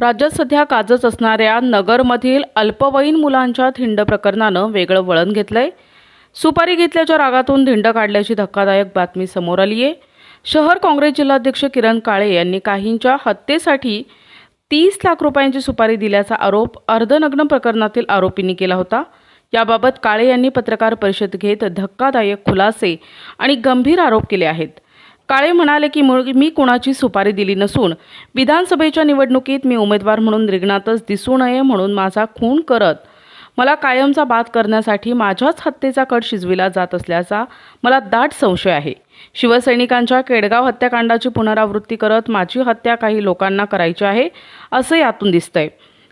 राज्यात सध्या काजच असणाऱ्या नगरमधील अल्पवयीन मुलांच्या धिंड प्रकरणानं वेगळं वळण घेतलंय. सुपारी घेतल्याच्या रागातून धिंड काढल्याची धक्कादायक बातमी समोर आली आहे शहर काँग्रेस जिल्हाध्यक्ष किरण काळे यांनी काहींच्या हत्येसाठी तीस लाख रुपयांची सुपारी दिल्याचा आरोप अर्धनग्न प्रकरणातील आरोपींनी केला होता. याबाबत काळे यांनी पत्रकार परिषद घेत धक्कादायक खुलासे आणि गंभीर आरोप केले आहेत. काळे म्हणाले की मुळ- मी कुणाची सुपारी दिली नसून विधानसभेच्या निवडणुकीत मी उमेदवार म्हणून रिंगणातच दिसू नये म्हणून माझा खून करत मला कायमचा बाद करण्यासाठी माझ्याच हत्येचा कट शिजविला जात असल्याचा मला दाट संशय आहे. शिवसैनिकांच्या केडगाव हत्याकांडाची पुनरावृत्ती करत माझी हत्या काही लोकांना करायची आहे असं यातून दिसतंय.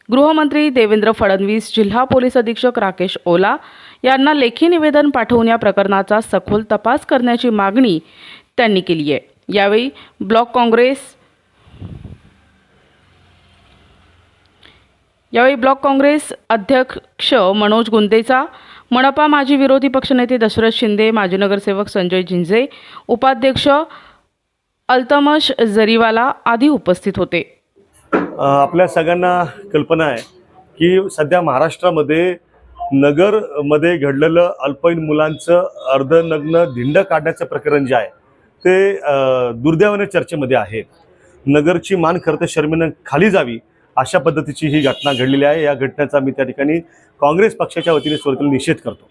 गृहमंत्री देवेंद्र फडणवीस जिल्हा पोलीस अधीक्षक राकेश ओला यांना लेखी निवेदन पाठवून या प्रकरणाचा सखोल तपास करण्याची मागणी त्यांनी केली आहे. यावेळी ब्लॉक काँग्रेस यावेळी ब्लॉक काँग्रेस अध्यक्ष मनोज गुंदेचा मनपा माजी विरोधी पक्षनेते दशरथ शिंदे माजी नगरसेवक संजय झिंझे उपाध्यक्ष अल्तमश जरीवाला आदी उपस्थित होते. आपल्या सगळ्यांना कल्पना आहे की सध्या महाराष्ट्रामध्ये नगरमध्ये घडलेलं अल्पवयीन मुलांचं अर्धनग्न धिंड काढण्याचं प्रकरण जे आहे ते दुर्दैवाने चर्चेमध्ये आहे नगरची मान खरं तर शर्मेनं खाली जावी अशा पद्धतीची ही घटना घडलेली आहे. या घटनेचा मी त्या ठिकाणी काँग्रेस पक्षाच्या वतीने स्वतःला निषेध करतो.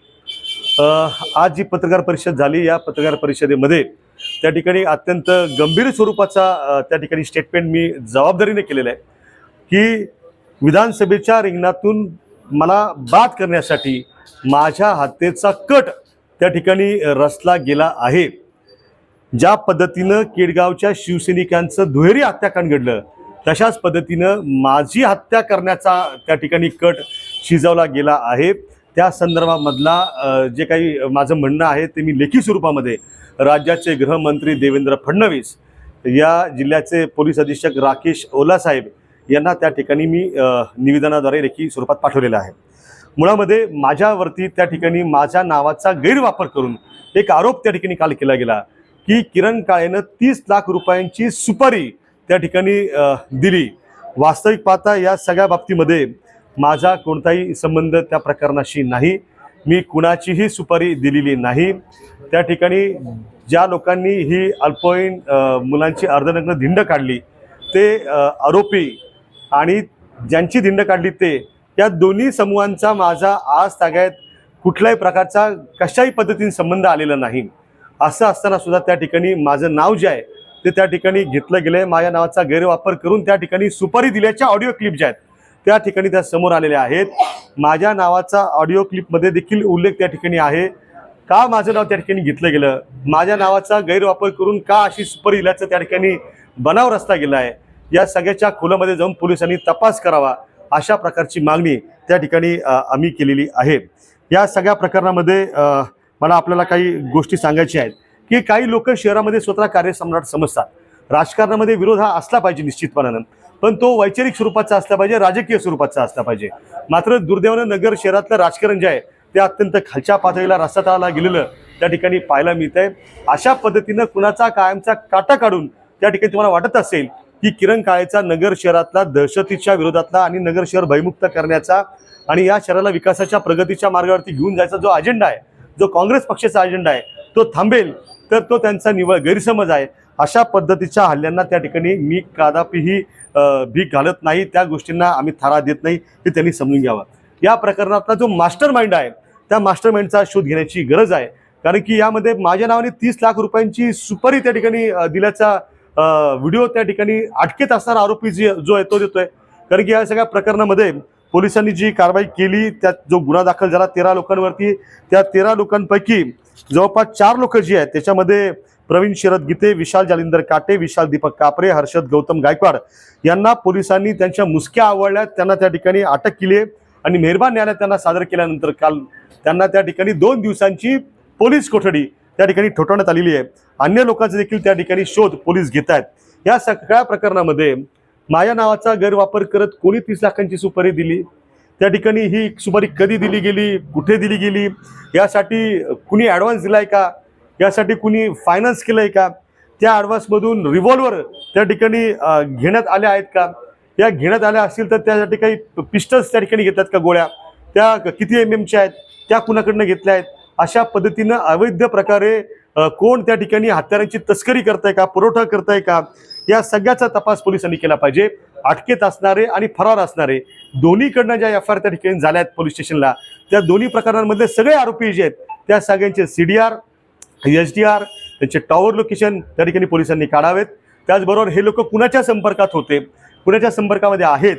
आज जी पत्रकार परिषद झाली या पत्रकार परिषदेमध्ये त्या ठिकाणी अत्यंत गंभीर स्वरूपाचा त्या ठिकाणी स्टेटमेंट मी जबाबदारीने केलेलं आहे की विधानसभेच्या रिंगणातून मला बाद करण्यासाठी माझ्या हत्येचा कट त्या ठिकाणी रचला गेला आहे. ज्या पद्धतीनं केडगावच्या शिवसैनिकांचं दुहेरी हत्याकांड घडलं तशाच पद्धतीनं माझी हत्या करण्याचा त्या ठिकाणी कट शिजवला गेला आहे. त्या संदर्भामधला जे काही माझं म्हणणं आहे ते मी लेखी स्वरूपामध्ये राज्याचे गृहमंत्री देवेंद्र फडणवीस या जिल्ह्याचे पोलीस अधीक्षक राकेश ओलासाहेब यांना त्या ठिकाणी मी निवेदनाद्वारे लेखी स्वरूपात पाठवलेलं आहे. मुळामध्ये माझ्यावरती त्या ठिकाणी माझ्या नावाचा गैरवापर करून एक आरोप त्या ठिकाणी काल केला गेला. की किरण काळेनं तीस लाख रुपयांची सुपारी त्या ठिकाणी दिली. वास्तविक पाहता या सगळ्या बाबतीमध्ये माझा कोणताही संबंध त्या प्रकरणाशी नाही. मी कुणाचीही सुपारी दिलेली नाही. त्या ठिकाणी ज्या लोकांनी ही अल्पवयीन मुलांची अर्धनग्न धिंड काढली ते आरोपी आणि ज्यांची धिंड काढली ते या दोन्ही समूहांचा माझा आज ताग्यात कुठल्याही प्रकारचा कशाही पद्धतीने संबंध आलेला नाही. असं असताना सुद्धा त्या ठिकाणी माझं नाव जे आहे ते त्या ठिकाणी घेतलं गेलं आहे माझ्या नावाचा गैरवापर करून त्या ठिकाणी सुपारी दिल्याच्या ऑडिओ क्लिप ज्या आहेत त्या ठिकाणी त्या समोर आलेल्या आहेत. माझ्या नावाचा ऑडिओ क्लिपमध्ये देखील उल्लेख त्या ठिकाणी आहे. का माझं नाव त्या ठिकाणी घेतलं गेलं? माझ्या नावाचा गैरवापर करून का अशी सुपारी दिल्याचं त्या ठिकाणी बनाव रस्ता गेला आहे? या सगळ्याच्या खोलामध्ये जाऊन पोलिसांनी तपास करावा अशा प्रकारची मागणी त्या ठिकाणी आम्ही केलेली आहे. या सगळ्या प्रकरणामध्ये मला आपल्याला काही गोष्टी सांगायच्या आहेत की काही लोक शहरामध्ये स्वतः कार्यसम्राट समजतात. राजकारणामध्ये विरोध हा असला पाहिजे निश्चितपणानं पण तो वैचारिक स्वरूपाचा असला पाहिजे राजकीय स्वरूपाचा असला पाहिजे. मात्र दुर्दैवानं नगर शहरातलं राजकारण जे आहे ते अत्यंत खालच्या पातळीला रस्ता गेलेलं त्या ठिकाणी पाहायला मिळत आहे अशा पद्धतीनं कुणाचा कायमचा काटा काढून त्या ठिकाणी तुम्हाला वाटत असेल की किरण काळेचा नगर शहरातला दहशतीच्या विरोधातला आणि नगर शहर भयमुक्त करण्याचा आणि या शहराला विकासाच्या प्रगतीच्या मार्गावरती घेऊन जायचा जो अजेंडा आहे जो काँग्रेस पक्षाचा अजेंडा आहे तो थांबेल तर तो त्यांचा निवळ गैरसमज आहे. अशा पद्धतीच्या हल्ल्यांना त्या ठिकाणी मी कदापिही भीक घालत नाही. त्या गोष्टींना आम्ही थारा देत नाही हे त्यांनी समजून घ्यावं. या प्रकरणातला जो मास्टर माइंड आहे त्या मास्टर माइंडचा शोध घेण्याची गरज आहे. कारण की यामध्ये माझ्या नावाने तीस लाख रुपयांची सुपारी त्या ठिकाणी दिल्याचा व्हिडिओ त्या ठिकाणी अटकेत असणारा आरोपी जी जो आहे तो देतोय. कारण की या सगळ्या प्रकरणामध्ये पोलिसांनी जी कारवाई केली त्यात जो गुन्हा दाखल झाला तेरा लोकांवरती त्या तेरा लोकांपैकी जवळपास चार लोक जी आहेत त्याच्यामध्ये प्रवीण शरद गीते विशाल जालिंदर काटे विशाल दीपक कापरे हर्षद गौतम गायकवाड यांना पोलिसांनी त्यांच्या मुसक्या आवडल्या त्यांना त्या ठिकाणी अटक केली आणि मेहरबान न्यायालयात त्यांना सादर केल्यानंतर काल त्यांना त्या ठिकाणी दोन दिवसांची पोलीस कोठडी त्या ठिकाणी ठोठावण्यात आलेली आहे. अन्य लोकांचा देखील त्या ठिकाणी शोध पोलीस घेत आहेत या सगळ्या प्रकरणामध्ये माझ्या नावाचा गैरवापर करत कोणी तीस लाखांची सुपारी दिली? त्या ठिकाणी ही सुपारी कधी दिली गेली? कुठे दिली गेली? यासाठी कुणी ॲडव्हान्स दिलाय का? यासाठी कुणी फायनान्स केलंय का? त्या ॲडव्हान्समधून रिव्हॉल्वर त्या ठिकाणी घेण्यात आल्या आहेत का? या घेण्यात आल्या असतील तर त्यासाठी काही पिस्टल्स त्या ठिकाणी घेतल्यात का गोळ्या? त्या किती एम एमच्या आहेत? त्या कुणाकडनं घेतल्या आहेत? अशा पद्धतीनं अवैध प्रकारे कोण त्या ठिकाणी हत्यारांची तस्करी करताय का पुरवठा करताय का या सगळ्याचा तपास पोलिसांनी केला पाहिजे. अटकेत असणारे आणि फरार असणारे दोन्हीकडनं ज्या एफ आय आर त्या ठिकाणी झाल्या आहेत पोलीस स्टेशनला त्या दोन्ही प्रकरणांमधले सगळे आरोपी जे आहेत त्या सगळ्यांचे C D R H D R त्यांचे टॉवर लोकेशन त्या ठिकाणी पोलिसांनी काढावेत. त्याचबरोबर हे लोक कुणाच्या संपर्कात होते कुणाच्या संपर्कामध्ये आहेत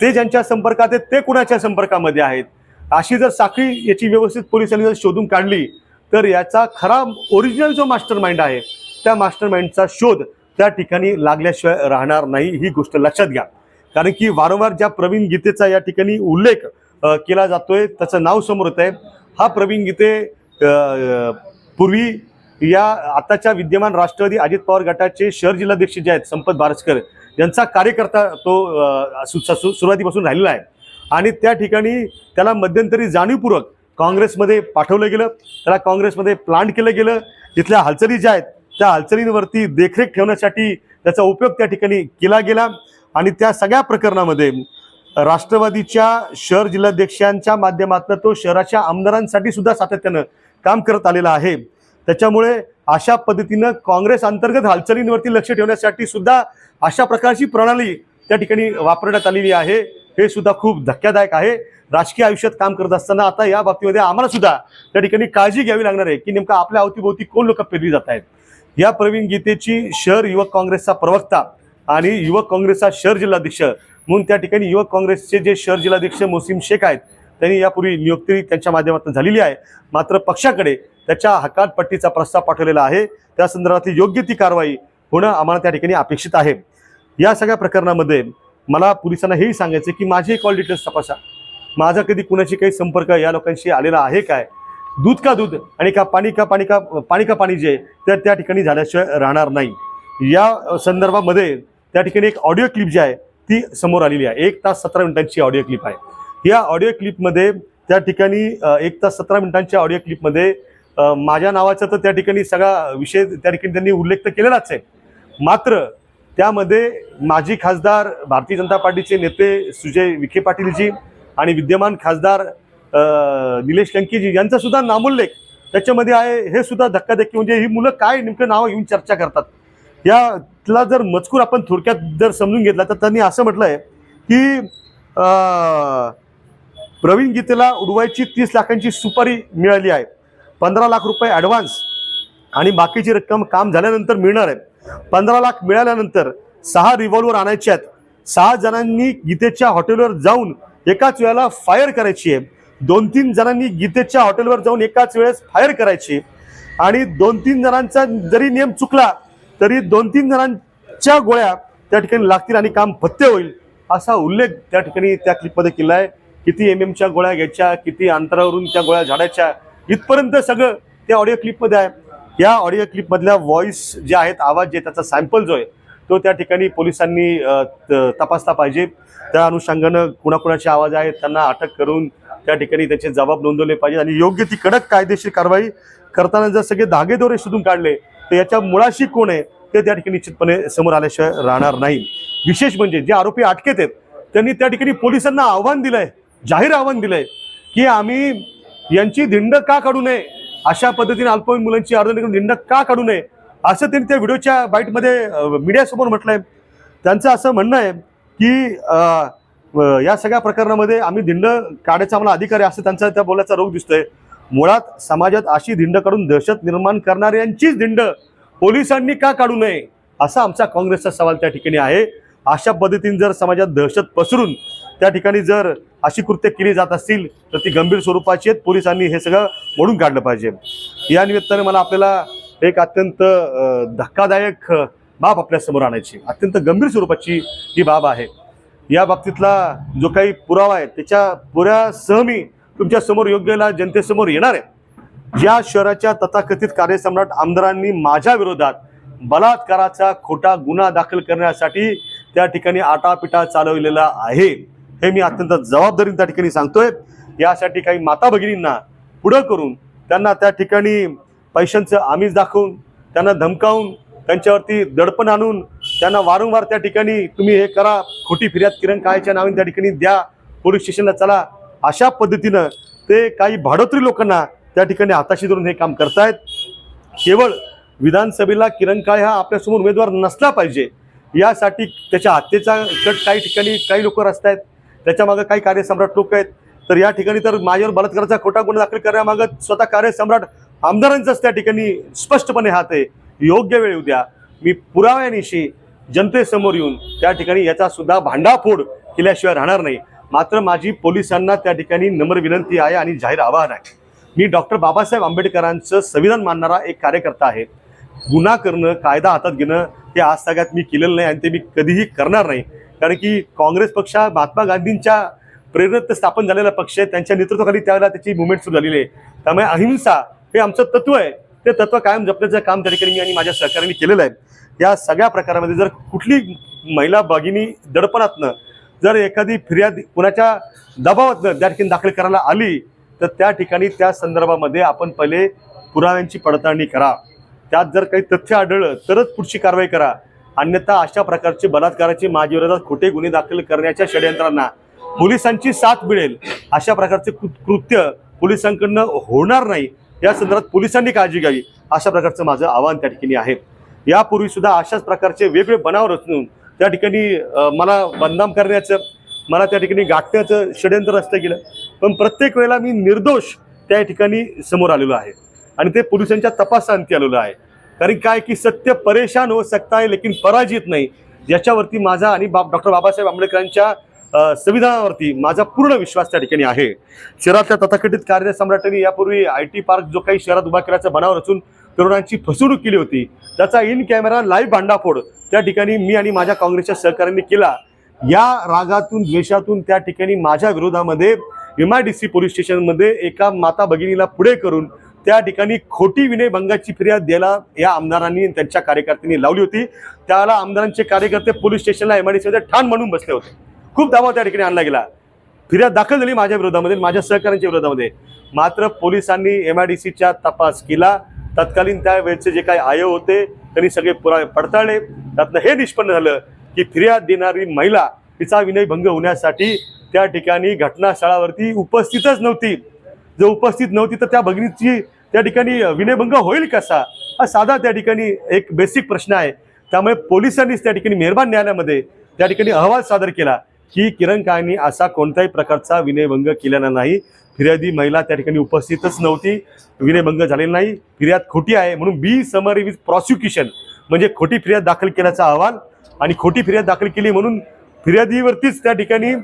ते ज्यांच्या संपर्कात आहेत ते कुणाच्या संपर्कामध्ये आहेत? अशी जर साखळी याची व्यवस्थित पोलिसांनी जर शोधून काढली तर याचा खरा ओरिजिनल जो मास्टर माइंड आहे त्या मास्टर माइंडचा शोध त्या ठिकाणी लागल्याशिवाय राहणार नाही ही गोष्ट लक्षात घ्या. कारण की वारंवार ज्या प्रवीण गीतेचा या ठिकाणी उल्लेख केला जातोय त्याचं नाव समोर येत आहे हा प्रवीण गीते पूर्वी या आताच्या विद्यमान राष्ट्रवादी अजित पवार गटाचे शहर जिल्हाध्यक्ष जे आहेत संपत बारसकर यांचा कार्यकर्ता तो सु- सुरुवातीपासून राहिलेला आहे. आणि त्या ठिकाणी त्याला मध्यंतरी जाणीवपूर्वक काँग्रेसमध्ये पाठवलं गेलं त्याला काँग्रेसमध्ये प्लांट केलं गेलं. तिथल्या हालचाली ज्या आहेत त्या हालचालींवरती देखरेख ठेवण्यासाठी त्याचा उपयोग त्या ठिकाणी केला गेला. आणि त्या सगळ्या प्रकरणामध्ये राष्ट्रवादीच्या शहर जिल्हाध्यक्षांच्या माध्यमातून तो शहराच्या आमदारांसाठी सुद्धा सातत्यानं काम करत आलेला आहे. त्याच्यामुळे अशा पद्धतीनं काँग्रेस अंतर्गत हालचालींवरती लक्ष ठेवण्यासाठी सुद्धा अशा प्रकारची प्रणाली त्या ठिकाणी वापरण्यात आलेली आहे. हे सुद्धा खूप धक्कादायक आहे. राजकीय आयुष्यात काम करत असताना आता या बाबतीमध्ये आम्हाला सुद्धा त्या ठिकाणी काळजी घ्यावी लागणार आहे की नेमका आपल्या अवतीभोवती कोण लोक पेरली जात आहेत. या प्रवीण गीतेची शहर युवक काँग्रेसचा प्रवक्ता आणि युवक काँग्रेसचा शहर जिल्हाध्यक्ष म्हणून त्या ठिकाणी युवक काँग्रेसचे जे शहर जिल्हाध्यक्ष मोसीम शेख आहेत त्यांनी यापूर्वी नियुक्ती त्यांच्या माध्यमातून झालेली आहे. मात्र पक्षाकडे त्याच्या हकालपट्टीचा प्रस्ताव पाठवलेला आहे. त्या संदर्भातली योग्य ती कारवाई होणं आम्हाला त्या ठिकाणी अपेक्षित आहे. या सगळ्या प्रकरणामध्ये मला पोलिसांना हेही सांगायचं की माझे कॉल डिटेल्स तपासा. माझा कधी कुणाशी काही संपर्क या लोकांशी आलेला आहे काय? दूध का दूध आणि का पाणी का पाणी का पाणी का पाणी जे त्या तर त्या ठिकाणी झाल्याशिवाय राहणार नाही. या संदर्भामध्ये त्या ठिकाणी एक ऑडिओ क्लिप जी आहे ती समोर आलेली आहे. एक तास सतरा मिनिटांची ऑडिओ क्लिप आहे. या ऑडिओ क्लिपमध्ये त्या ठिकाणी एक तास सतरा मिनिटांच्या ऑडिओ क्लिपमध्ये माझ्या नावाचा तर त्या ठिकाणी सगळा विषय त्या ठिकाणी त्यांनी उल्लेख तर केलेलाच आहे. मात्र त्यामध्ये माजी खासदार भारतीय जनता पार्टीचे नेते सुजय विखे पाटीलजी आणि विद्यमान खासदार निलेश लंकेजी यांचा सुद्धा नामोल्लेख त्याच्यामध्ये आहे. हे सुद्धा धक्काधक्की म्हणजे ही मुलं काय नेमकं नावं घेऊन चर्चा करतात. यातला जर मजकूर आपण थोडक्यात जर समजून घेतला तर त्यांनी असं म्हटलं आहे की प्रवीण गीतेला उडवायची तीस लाखांची सुपारी मिळाली आहे. पंधरा लाख रुपये ॲडव्हान्स आणि बाकीची रक्कम काम झाल्यानंतर मिळणार आहे. पंधरा लाख मिळाल्यानंतर सहा रिव्हॉल्वर आणायचे आहेत. सहा जणांनी गीतेच्या हॉटेलवर जाऊन एकाच वेळेला फायर करायची आहे. दोन तीन जणांनी गीतेच्या हॉटेलवर जाऊन एकाच वेळेस फायर करायची आणि दोन तीन जणांचा जरी नियम चुकला तरी दोन तीन जणांच्या गोळ्या त्या ठिकाणी लागतील आणि काम पत्ते होईल असा उल्लेख त्या ठिकाणी त्या क्लिपमध्ये केला आहे. किती एम एमच्या गोळ्या घ्यायच्या किती अंतरावरून त्या गोळ्या झाडायच्या इथपर्यंत सगळं त्या ऑडिओ क्लिपमध्ये आहे. या ऑडिओ क्लिपमधल्या व्हॉइस जे आहेत आवाज जे त्याचा सॅम्पल जो आहे तो त्या ठिकाणी पोलिसांनी त- तपासला पाहिजे. त्या अनुषंगानं कुणाकुणाचे आवाज आहेत त्यांना अटक करून त्या ठिकाणी त्याचे जबाब नोंदवले पाहिजे आणि योग्य ती कडक कायदेशीर कारवाई करताना जर सगळे धागेदोरे शोधून काढले तर याच्या मुळाशी कोण आहे ते त्या ठिकाणी निश्चितपणे समोर आल्याशिवाय राहणार नाही. विशेष म्हणजे जे आरोपी अटकेत आहेत त्यांनी त्या ठिकाणी पोलिसांना आव्हान दिलंय जाहीर आव्हान दिलंय की आम्ही यांची धिंड का काढू नये अशा पद्धतीने अल्पवयीन मुलांची अर्धनग्न धिंड का काढू नये असं त्यांनी त्या व्हिडिओच्या बाईटमध्ये मीडियासमोर म्हटलंय. त्यांचं असं म्हणणं आहे की या सगळ्या प्रकरणामध्ये आम्ही धिंड काढायचा आम्हाला अधिकार आहे असं त्यांचा त्या बोलायचा रोग दिसतोय. मुळात समाजात अशी धिंड काढून दहशत निर्माण करणाऱ्यांचीच धिंड पोलिसांनी का काढू नये असा आमचा काँग्रेसचा सवाल त्या ठिकाणी आहे. अशा पद्धतीने जर समाजात दहशत पसरून त्या ठिकाणी जर अशी कृत्य केली जात असतील तर ती गंभीर स्वरूपाची आहेत. पोलिसांनी हे सगळं मोडून काढलं पाहिजे. या निमित्ताने मला आपल्याला एक अत्यंत धक्कादायक बाब आपल्यासमोर आणायची अत्यंत गंभीर स्वरूपाची ही बाब आहे. या बाबतीतला जो काही पुरावा आहे त्याच्या पुऱ्यासह मी तुमच्यासमोर योग्यला जनतेसमोर येणार आहे. ज्या शहराच्या तथाकथित कार्यसम्राट आमदारांनी माझ्या विरोधात बलात्काराचा खोटा गुन्हा दाखल करण्यासाठी त्या ठिकाणी आटापिटा चालवलेला आहे. हे मी अत्यंत जबाबदारीने त्या ठिकाणी सांगतोय. यासाठी काही माता भगिनींना पुढं करून त्यांना त्या ठिकाणी पैशांचं आमिष दाखवून त्यांना धमकावून त्यांच्यावरती दडपण आणून त्यांना वारंवार त्या ठिकाणी तुम्ही हे करा खोटी फिर्याद किरण कायच्या नावाने त्या ठिकाणी द्या पोलीस स्टेशनला चला. अशा पद्धतीनं ते काही भाडोत्री लोकांना त्या ठिकाणी हाताशी धरून हे काम करतायत. केवळ विधानसभेला किरण काळे हा आपल्यासमोर उमेदवार नसला पाहिजे. यासाठी त्याच्या हत्येचा कट काही ठिकाणी काही लोक रचतायत. त्याच्यामागं काही कार्यसम्राट लोक आहेत. तर या ठिकाणी तर माझ्यावर बलात्काराचा खोटा गुन्हा दाखल करण्यामागं स्वतः कार्यसम्राट आमदारांचाच त्या ठिकाणी स्पष्टपणे हात आहे. योग्य वेळ उद्या मी पुराव्यानिशी जनतेसमोर येऊन त्या ठिकाणी याचा सुद्धा भांडाफोड केल्याशिवाय राहणार नाही. मात्र माझी पोलिसांना त्या ठिकाणी नम्र विनंती आहे आणि जाहीर आवाहन आहे. मी डॉक्टर बाबासाहेब आंबेडकरांचं संविधान मानणारा एक कार्यकर्ता आहे. गुन्हा करणं कायदा हातात घेणं हे आज सगळ्यात मी केलेलं नाही आणि ते मी कधीही करणार नाही. कारण की काँग्रेस पक्ष हा महात्मा गांधींच्या प्रेरणेत स्थापन झालेला पक्ष आहे. त्यांच्या नेतृत्वाखाली त्यावेळेला त्याची मुवमेंट सुरू झालेली आहे. त्यामुळे अहिंसा हे आमचं तत्व आहे. ते तत्व कायम जपण्याचं काम त्या ठिकाणी मी आणि माझ्या सहकार्यांनी केलेलं आहे. या सगळ्या प्रकारामध्ये जर कुठली महिला भगिनी दडपणातनं जर एखादी फिर्याद कुणाच्या दबावातनं त्या ठिकाणी दाखल करायला आली तर त्या ठिकाणी त्या संदर्भामध्ये आपण पहिले पुराव्यांची पडताळणी करा. त्यात जर काही तथ्य आढळलं तरच पुढची कारवाई करा. अन्यथा अशा प्रकारचे बलात्काराचे माझी विरोधात खोटे गुन्हे दाखल करण्याच्या षडयंत्रांना पोलिसांची साथ मिळेल. अशा प्रकारचे कृ- कृत्य पोलिसांकडनं होणार नाही. या संदर्भात पोलिसांनी काळजी घ्यावी. अशा प्रकारचं माझं आव्हान त्या ठिकाणी आहे. यापूर्वी सुद्धा अशाच प्रकारचे वेगवेगळे बनाव रचून त्या ठिकाणी मला बदनाम करण्याचं मला त्या ठिकाणी गाठण्याचं षडयंत्र असलं गेलं. पण प्रत्येक वेळेला मी निर्दोष त्या ठिकाणी समोर आलेलो आहे. आणि ते पोलिसांच्या तपासांती आलेलो आहे. कारण काय की सत्य परेशान हो सकता है लेकिन पराजित नाही. याच्यावरती माझा आणि बाब डॉक्टर बाबासाहेब आंबेडकरांच्या संविधानावरती माझा पूर्ण विश्वास त्या ठिकाणी आहे. शहरातल्या तथाकथित कार्यसम्राटांनी यापूर्वी आय टी पार्क जो काही शहरात उभा केल्याचा बनाव रचून तरुणांची फसवणूक केली होती. त्याचा इन कॅमेरा लाईव्ह भांडाफोड त्या ठिकाणी मी आणि माझ्या काँग्रेसच्या सहकाऱ्यांनी केला. या रागातून द्वेषातून त्या ठिकाणी माझ्या विरोधामध्ये M I D C police स्टेशनमध्ये एका माता भगिनीला पुढे करून त्या ठिकाणी खोटी विनयभंगाची फिर्याद द्यायला या आमदारांनी त्यांच्या कार्यकर्त्यांनी लावली होती. त्याला आमदारांचे कार्यकर्ते पोलीस स्टेशनला एम आय डी ठाण म्हणून बसले होते. खूप दावा त्या ठिकाणी आणला गेला. फिर्याद दाखल झाली माझ्या विरोधामध्ये माझ्या सहकाऱ्यांच्या विरोधामध्ये. मात्र पोलिसांनी एम आय डी तपास केला. तत्कालीन त्यावेळेचे जे काही आयोग होते त्यांनी सगळे पुरावे पडताळले. त्यातनं हे निष्पन्न झालं की फिर्याद देणारी महिला तिचा विनयभंग होण्यासाठी त्या ठिकाणी घटनास्थळावरती उपस्थितच नव्हती. जर उपस्थित नव्हती तर त्या भगिनीची त्या ठिकाणी विनयभंग होईल कसा? हा साधा त्या ठिकाणी एक बेसिक प्रश्न आहे. त्यामुळे पोलिसांनीच त्या ठिकाणी मेहरबान न्यायालयामध्ये त्या ठिकाणी अहवाल सादर केला की किरण काळनी असा कोणत्याही प्रकारचा विनयभंग केलेला नाही. फिर्यादी महिला त्या ठिकाणी उपस्थितच नव्हती. विनयभंग झालेला नाही. फिर्याद खोटी आहे म्हणून बी समरी विथ प्रॉसिक्युशन म्हणजे खोटी फिर्याद दाखल केल्याचा अहवाल आणि खोटी फिर्याद दाखल केली म्हणून फिर्यादीवरतीच त्या ठिकाणी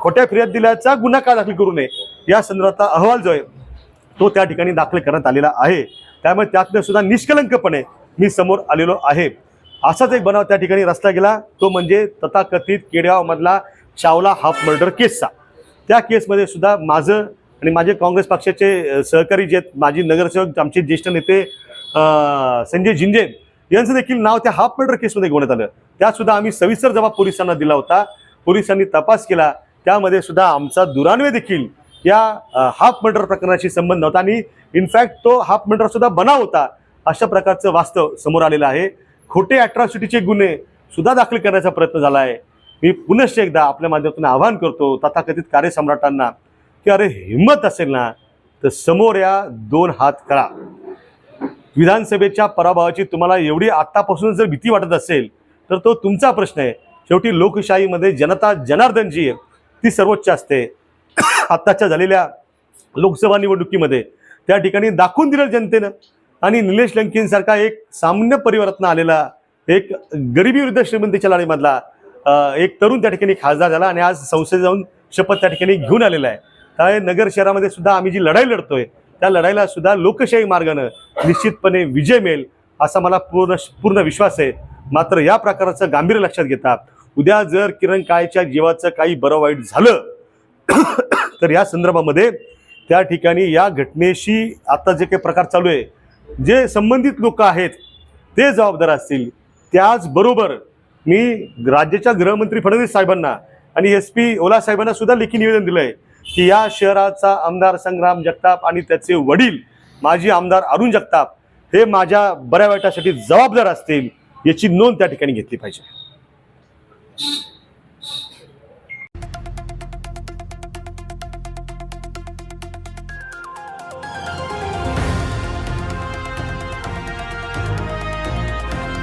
खोट्या फिर्याद दिल्याचा गुन्हा का दाखल करू नये? या संदर्भातला अहवाल जो आहे तो त्या ठिकाणी दाखल करण्यात आलेला आहे. त्यामुळे त्यातनं सुद्धा निष्कलंकपणे मी समोर आलेलो आहे. असाच एक बनाव त्या ठिकाणी रचला गेला तो म्हणजे तथाकथित केडगावमधला चावला हाफ मर्डर केसचा. त्या केसमध्ये सुद्धा माझं आणि माझे काँग्रेस पक्षाचे सहकारी जे आहेत माजी नगरसेवक आमचे ज्येष्ठ नेते संजय जिंजे यांचं देखील नाव त्या हाफ मर्डर केसमध्ये घेण्यात आलं. त्यासुद्धा आम्ही सविस्तर जबाब पोलिसांना दिला होता. पोलिसांनी तपास केला. त्यामध्ये सुद्धा आमचा दुरान्वय देखील या हाफ मर्डर प्रकरणाशी संबंध होता आणि इनफॅक्ट तो हाफ मर्डर सुद्धा बनाव होता अशा प्रकारचं वास्तव समोर आलेलं आहे. खोटे अट्रॉसिटीचे गुन्हे सुद्धा दाखल करण्याचा प्रयत्न झाला आहे. मी पुनश्च एकदा आपल्या माध्यमातून आवाहन करतो तथाकथित कार्यसम्राटांना की अरे हिंमत असेल ना तर समोर या दोन हात करा. विधानसभेच्या पराभवाची तुम्हाला एवढी आत्तापासून जर भीती वाटत असेल तर तो तुमचा प्रश्न आहे. शेवटी लोकशाहीमध्ये जनता जनार्दन जी आहे ती सर्वोच्च असते. आत्ताच्या झालेल्या लोकसभा निवडणुकीमध्ये त्या ठिकाणी दाखवून दिलं जनतेनं आणि निलेश लंकेंसारखा एक सामान्य परिवारातनं आलेला एक गरिबी विरुद्ध श्रीमंतीच्या लढाईमधला एक तरुण त्या ठिकाणी खासदार झाला आणि आज संसदेत जाऊन शपथ त्या ठिकाणी घेऊन आलेला आहे. त्यामुळे नगर शहरामध्ये सुद्धा आम्ही जी लढाई लढतोय त्या लढाईला सुद्धा लोकशाही मार्गानं निश्चितपणे विजय मिळेल असा मला पूर्ण पूर्ण विश्वास आहे. मात्र या प्रकाराचं गांभीर्य लक्षात घेता उद्या जर किरण काळेच्या जीवाचं काही बरं वाईट झालं तर या संदर्भामध्ये त्या ठिकाणी या घटनेशी आता जे काही प्रकार चालू आहे जे संबंधित लोक आहेत ते जबाबदार असतील. त्याचबरोबर मी राज्याच्या गृहमंत्री फडणवीस साहेबांना आणि एस पी ओला साहेबांना सुद्धा लेखी निवेदन दिलं आहे की या शहराचा आमदार संग्राम जगताप आणि त्याचे वडील माजी आमदार अरुण जगताप हे माझ्या बऱ्या वाईटासाठी जबाबदार असतील याची नोंद त्या ठिकाणी घेतली पाहिजे. Mm-hmm.